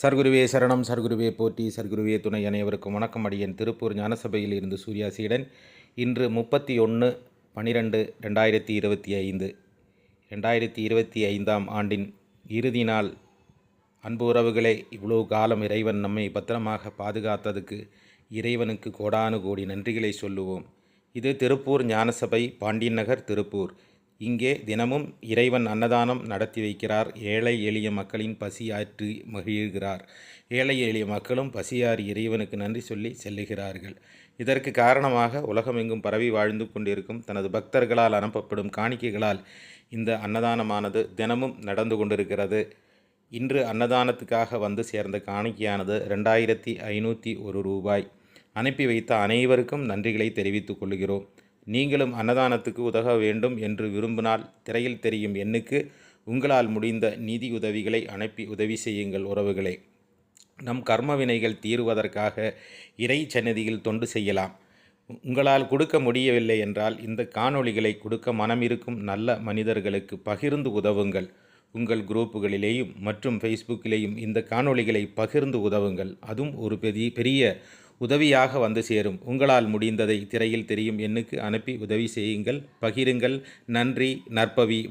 சர்க்குருவே சரணம் சர்க்குருவே போற்றி சர்க்குருவே துணை அனைவருக்கும் வணக்கம். அடியன் திருப்பூர் ஞானசபையில் இருந்து சூர்யா சீடன் இன்று முப்பத்தி ஒன்று பனிரெண்டு ரெண்டாயிரத்தி இருபத்தி ஐந்து. ரெண்டாயிரத்தி இருபத்தி ஐந்தாம் ஆண்டின் இறுதி நாள். அன்பு உறவுகளே இவ்வளோ காலம் இறைவன் நம்மை பத்திரமாக பாதுகாத்ததுக்கு இறைவனுக்கு கோடானு கோடி நன்றிகளை சொல்லுவோம். இது திருப்பூர் ஞானசபை பாண்டியன் நகர் திருப்பூர். இங்கே தினமும் இறைவன் அன்னதானம் நடத்தி வைக்கிறார். ஏழை எளிய மக்களின் பசியாற்றி மகிழ்கிறார். ஏழை எளிய மக்களும் பசியாறி இறைவனுக்கு நன்றி சொல்லி செல்லுகிறார்கள். இதற்கு காரணமாக உலகமெங்கும் பரவி வாழ்ந்து கொண்டிருக்கும் தனது பக்தர்களால் அனுப்பப்படும் காணிக்கைகளால் இந்த அன்னதானமானது தினமும் நடந்து கொண்டிருக்கிறது. இன்று அன்னதானத்துக்காக வந்து சேர்ந்த காணிக்கையானது ரெண்டாயிரத்தி ஐநூற்றி ஒரு ரூபாய். அனுப்பி வைத்த அனைவருக்கும் நன்றிகளை தெரிவித்துக் கொள்கிறோம். நீங்களும் அன்னதானத்துக்கு உதவ வேண்டும் என்று விரும்பினால் திரையில் தெரியும் எண்ணுக்கு உங்களால் முடிந்த நிதி உதவிகளை அனுப்பி உதவி செய்யுங்கள் உறவுகளே. நம் கர்ம வினைகள் தீருவதற்காக இறை சன்னதியில் தொண்டு செய்யலாம். உங்களால் கொடுக்க முடியவில்லை என்றால் இந்த காணொளிகளை கொடுக்க மனமிருக்கும் நல்ல மனிதர்களுக்கு பகிர்ந்து உதவுங்கள். உங்கள் குரூப்புகளிலேயும் மற்றும் ஃபேஸ்புக்கிலேயும் இந்த காணொளிகளை பகிர்ந்து உதவுங்கள். அதுவும் ஒரு பெரிய பெரிய உதவியாக வந்து சேரும். உங்களால் முடிந்ததை திரையில் தெரியும். எண்ணுக்கு அனுப்பி உதவி செய்யுங்கள். பகிருங்கள். நன்றி. நற்பவி.